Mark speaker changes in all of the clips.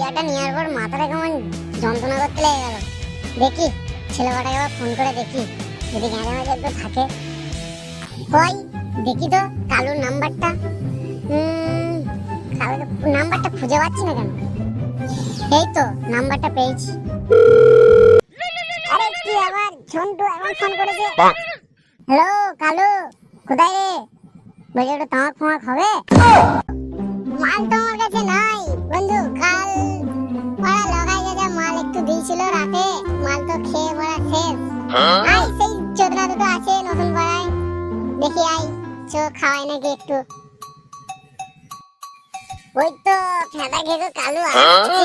Speaker 1: বিয়াটা নেওয়ার পর মাথাটা কেমন যন্ত্রণা করতে লেগে গেল। দেখি ছেলেবাটাকে আবার ফোন করে দেখি। যদি গ্যাঁজা মাঝে একটু থাকে। কই? দেখি তো, কালুর নাম্বারটা। নাম্বারটা খুঁজে পাচ্ছি না কেন? এই তো, নাম্বারটা পেয়েছি। আরে, কি আবার? ঝন্টু এখন ফোন করেছে। হ্যালো, কালু, কোথায় রে? বলি একটু তামাক ফামাক হবে? মাল তোমার কাছে নাই, বন্ধু। আই খাওয়াই নাকি একটু? ওই তো ফেদা খেয়ে কালু আসছে।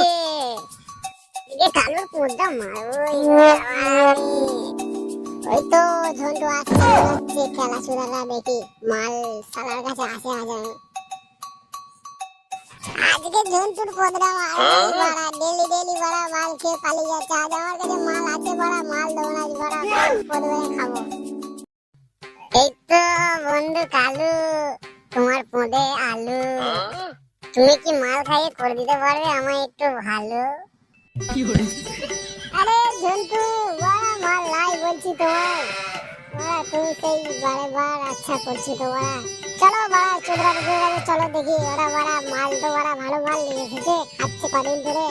Speaker 1: এদিকে কালুর মারোই ওই তো ঝন্টু আসছে খেলা দেখি। মাল সালার কাছে আসে আজ আজকে ঝন্টুর পোদরা মারোই বাড়া ডেলি ডেলি বাড়া মাল খেয়ে পালিয়ে যাচ্ছে। আজ আমার কাছে মাল আছে বাড়া মাল বাড়া বেড়ে খাব। এই বন্ধু কালু, তোমার পোদে আলু। তুমি কি মাল খাইয়ে করে দিতে পারবে আমায় একটু ভালো? আরে ঝন্টু, বড় মাল লাই বলছি তোমার বড়া, তুমি সেই বারে আচ্ছা করছি তো চলো বড়া, চোদরা চোদরা চলো দেখি ওরা বড়া মাল তো বড়া ভালো মাল নিয়ে এসেছে খাচ্ছে কদিন ধরে।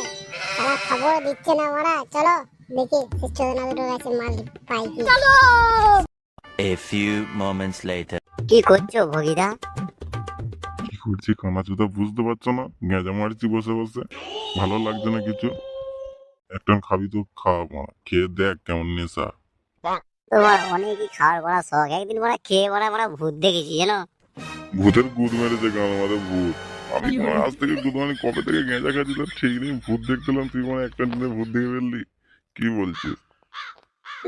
Speaker 1: তারা খবর দিচ্ছে না বড়া, চলো দেখি চোদনা কাছে মাল পাই কি।
Speaker 2: A few moments later.
Speaker 1: কি করছ ভগিদা
Speaker 3: কি করছি কানাচুদা বুঝতে পারছ না? গেঁজা মারছি বসে বসে। ভালো লাগছে না কিছু? একটা খাবি তো খাওয়া মারা খেয়ে দেখ কেমন নেশা।
Speaker 1: তোমার অনেকই খাওয়ার বড়া শখ? একদিন বড়া খেয়ে বড়া বড়া ভূত দেখেছি জানো?
Speaker 3: ভূতের গুদ মেরেছে গান আমাদের ভূত? আমি আজ থেকে গুদ মানে কবে থেকে গেঁজা খাচ্ছি তার ঠিক নেই ভূত দেখছিলাম তুই মানে একটা দিনে ভূত দেখে ফেললি। কি বলছিস?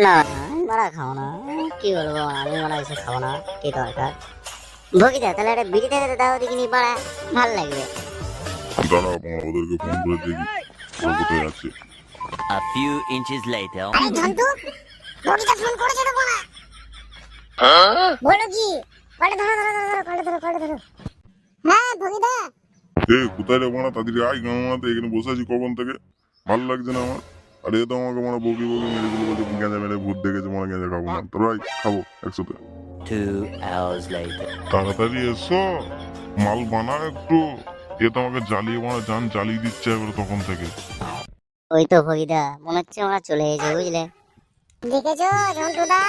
Speaker 1: না। আমি খাব না। কি বলব আমি বড়া এসে খাব না। কি দরকার? ভগিদা তাহলে একটা বিড়ি থেকে দাও দেখিনি বড়া ভালো লাগবে।
Speaker 3: দাঁড়াও আমার ওদেরকে ফোন করে দেখি। ওরা কোথায় আছে?
Speaker 2: A few inches later.
Speaker 1: আরে ভগিদা ফোন করেছে তো বড়া বলো কি? কলটা ধরো ধরো ধরো কলটা ধরো কলটা ধরো। হ্যাঁ ভগিদা
Speaker 3: এ কোথায় রে তাদের এখানে বসে আছি কখন থেকে? ভালো লাগছে না আমার? আর এ তো আমাকে মানে বকি বকি মেরে দিল বলছে গেঁজা মেরে ভূত দেখেছে মানে গেঁজা খাব না। তোরা আয়, খাব একসাথে।
Speaker 2: Two hours later.
Speaker 3: তাড়াতাড়ি এসো মাল বানা একটু। এ তো আমাকে জ্বালিয়ে মারা যান জ্বালিয়ে দিচ্ছে এবার তখন থেকে।
Speaker 1: ওই তো ভগিদা মনে হচ্ছে আমরা চলে এসেছি বুঝলে? দেখেছ ঝন্টুদা?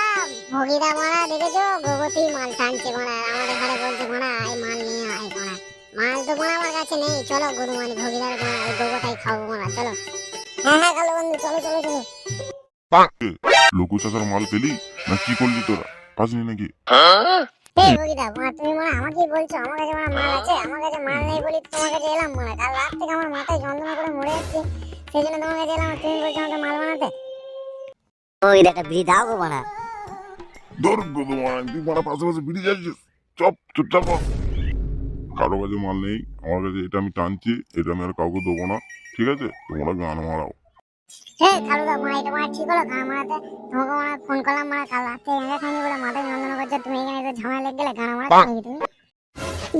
Speaker 1: ভগিদা মারা দেখেছ? গোগতি মাল টানছে মারা। আমাদের ঘরে বলছে মারা এই মাল নিয়ে আয় মারা। মাল তো মারা আমার কাছে নেই চলো গুরুমানি ভগিদার মারা ওই গোগটাই খাব মারা চলো। হ্যাঁ হ্যাঁ কালো বন্ধু চলো চলো চলো।
Speaker 3: লোকু চাষার মাল পেলি? না কি করলি তোরা? পাসনি নাকি?
Speaker 1: এই ভগিদা মারা তুমি মারা আমাকেই বলছো আমার কাছে মারা মাল আছে আমার কাছে মাল নেই বলি তোমার কাছে এলাম মারা কাল রাত থেকে আমার মাথায় যন্ত্রণা করে মরে যাচ্ছে সেই জন্য তোমার কাছে এলাম আর তুমি বলছো আমাকে মাল বানাতে। ওই একটা বিড়ি দাও গো
Speaker 3: তুই পাশে পাশে বিড়ি যাচ্ছিস। চপ চুপচাপ। কারও কাছে মাল নেই আমার কাছে এটা আমি টানছি এটা আমি আর কাউকে দেবো না ঠিক আছে? তোমরা গান মারাও।
Speaker 1: হে কালুদা মা এটা মা ঠিক হলো গান মারাতে তোমাকে মা ফোন করলাম মা কাল রাতে একা খাইনি বলে মাথায় যন্ত্রণা করছে তুমি এখানে তো ঝামেলা লেগে গেলে গান মারাতে তুমি?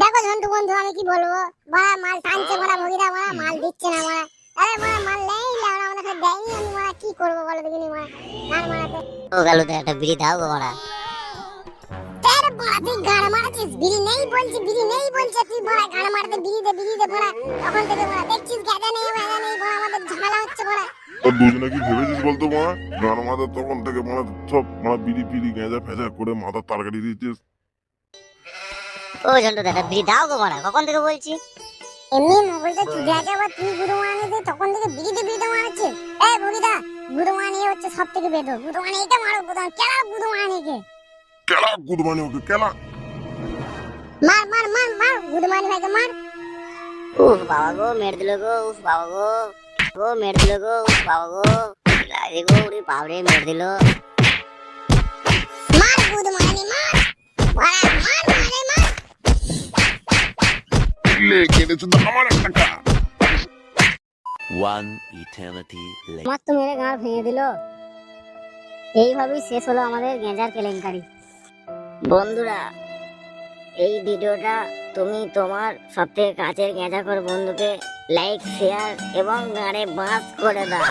Speaker 1: দেখো ঝন্টু বন্ধু আমি কি বলব? বড়া মাল টানছে বড়া ভগিরা বড়া মাল দিচ্ছে না বড়া আরে বড়া মাল নেই লাউড়া আমাদের দেয়নি আমি কি করব বলো দেখিনি বড়া গান মারাতে। ও কালুদা একটা বিড়ি দাও বড়া তুই গান মারাছিস? বিড়ি নেই বলছি বিড়ি নেই বলছে। তুই বড়া গান মারতে বিড়ি দে বিড়ি দে বড়া তখন থেকে বড়া দেখছিস গাজা নেই গাজা নেই বড়া আমাদের ঝামেলা হচ্ছে বড়া
Speaker 3: দুজনে কি ভেবেছিস বলতো মা? গান মাথা তখন থেকে মানে সব মানে বিড়ি পিড়ি গেঁজা ফেঁজা করে মাথার তরকারি দিয়েছিস।
Speaker 1: ও ঝন্টু দাদা বিড়ি দাও গো মারা কখন থেকে বলছি? এমনি মোবাইলটা চুদে আছে আবার তুই গুরু মানে যে তখন থেকে বিড়িতে বিড়িতে মারাচ্ছে এ ভগিদা গুরু মানে হচ্ছে সব থেকে বেদো গুরু মানে এটা মারো গুরু কেলা গুরু মানে কে
Speaker 3: কেলা গুদমানি ওকে কেলা।
Speaker 1: মার মার মার মার গুরু মানে ভাইকে মার। উফ বাবা গো মের দিল গো উফ বাবা গো। গো মের দিল গো উফ বাবা গো। লাগে গো উড়ি বাবরে মের দিল। মার গুরু মানে মার। মার মার মারে মার।
Speaker 3: লে কেটেছে তো আমার একটা কা
Speaker 2: One eternity later.
Speaker 1: আমার তো মেরে গাঁড় ভেঙে দিল। এইভাবেই শেষ হলো আমাদের গেঁজার কেলেঙ্কারি। বন্ধুরা, এই ভিডিওটা তুমি তোমার সব থেকে কাছের গেঁজাখোর বন্ধুকে লাইক শেয়ার এবং গাড়ে বাঁশ করে দাও।